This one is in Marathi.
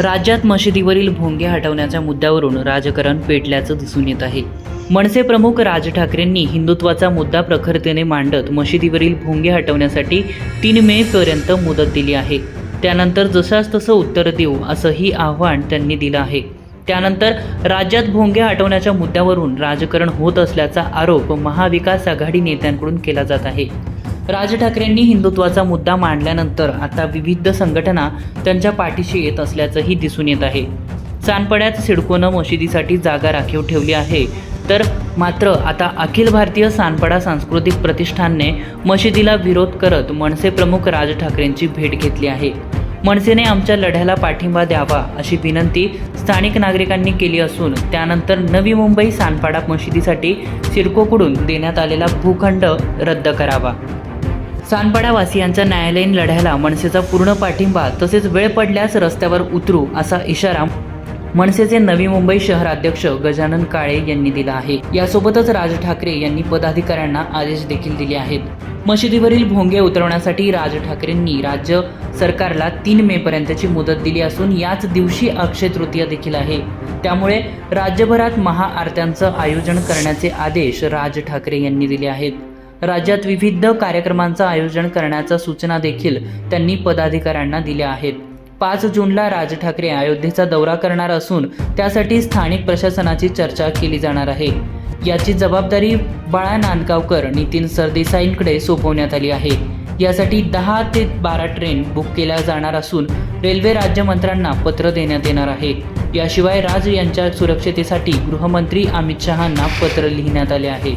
राज्यात मशिदीवरील भोंगे हटवण्याच्या मुद्द्यावरून राजकारण पेटल्याचं दिसून येत आहे. मनसे प्रमुख राज ठाकरेंनी हिंदुत्वाचा मुद्दा प्रखरतेने मांडत मशिदीवरील भोंगे हटवण्यासाठी तीन मे पर्यंत मुदत दिली आहे. त्यानंतर जसाच तसं उत्तर देऊ असंही आव्हान त्यांनी दिलं आहे. त्यानंतर राज्यात भोंगे हटवण्याच्या मुद्द्यावरून राजकारण होत असल्याचा आरोप महाविकास आघाडी नेत्यांकडून केला जात आहे. राज ठाकरेंनी हिंदुत्वाचा मुद्दा मांडल्यानंतर आता विविध संघटना त्यांच्या पाठीशी येत असल्याचंही दिसून येत आहे. चांदपड्यात सिडकोनं मशिदीसाठी जागा राखीव ठेवली आहे. तर मात्र आता अखिल भारतीय सानपाडा सांस्कृतिक प्रतिष्ठानने मशिदीला विरोध करत मनसे प्रमुख राज ठाकरेंची भेट घेतली आहे. मनसेने आमच्या लढ्याला पाठिंबा द्यावा अशी विनंती स्थानिक नागरिकांनी केली असून त्यानंतर नवी मुंबई सानपाडा मशिदीसाठी सिडकोकडून देण्यात आलेला भूखंड रद्द करावा. सानपाडावासियांच्या न्यायालयीन लढ्याला मनसेचा पूर्ण पाठिंबा तसेच वेळ पडल्यास रस्त्यावर उतरू असा इशारा मनसेचे नवी मुंबई शहराध्यक्ष गजानन काळे यांनी दिला आहे. यासोबतच राज ठाकरे यांनी पदाधिकाऱ्यांना आदेश देखील दिले आहेत. मशिदीवरील भोंगे उतरवण्यासाठी राज ठाकरेंनी राज्य सरकारला तीन मे पर्यंतची मुदत दिली असून याच दिवशी अक्षय तृतीय देखील आहे. त्यामुळे राज्यभरात महाआरत्यांचं आयोजन करण्याचे आदेश राज ठाकरे यांनी दिले आहेत. राज्यात विविध कार्यक्रमांचं आयोजन करण्याच्या सूचना देखील त्यांनी पदाधिकाऱ्यांना दिल्या आहेत. पाच जूनला राज ठाकरे अयोध्येचा दौरा करणार असून त्यासाठी स्थानिक प्रशासनाची चर्चा केली जाणार आहे. याची जबाबदारी बाळा नांदगावकर नितीन सरदेसाईंकडे सोपवण्यात आली आहे. यासाठी दहा ते बारा ट्रेन बुक केल्या जाणार असून रेल्वे राज्यमंत्र्यांना पत्र देण्यात येणार आहे. याशिवाय राज यांच्या सुरक्षतेसाठी गृहमंत्री अमित शहांना पत्र लिहिण्यात आले आहे.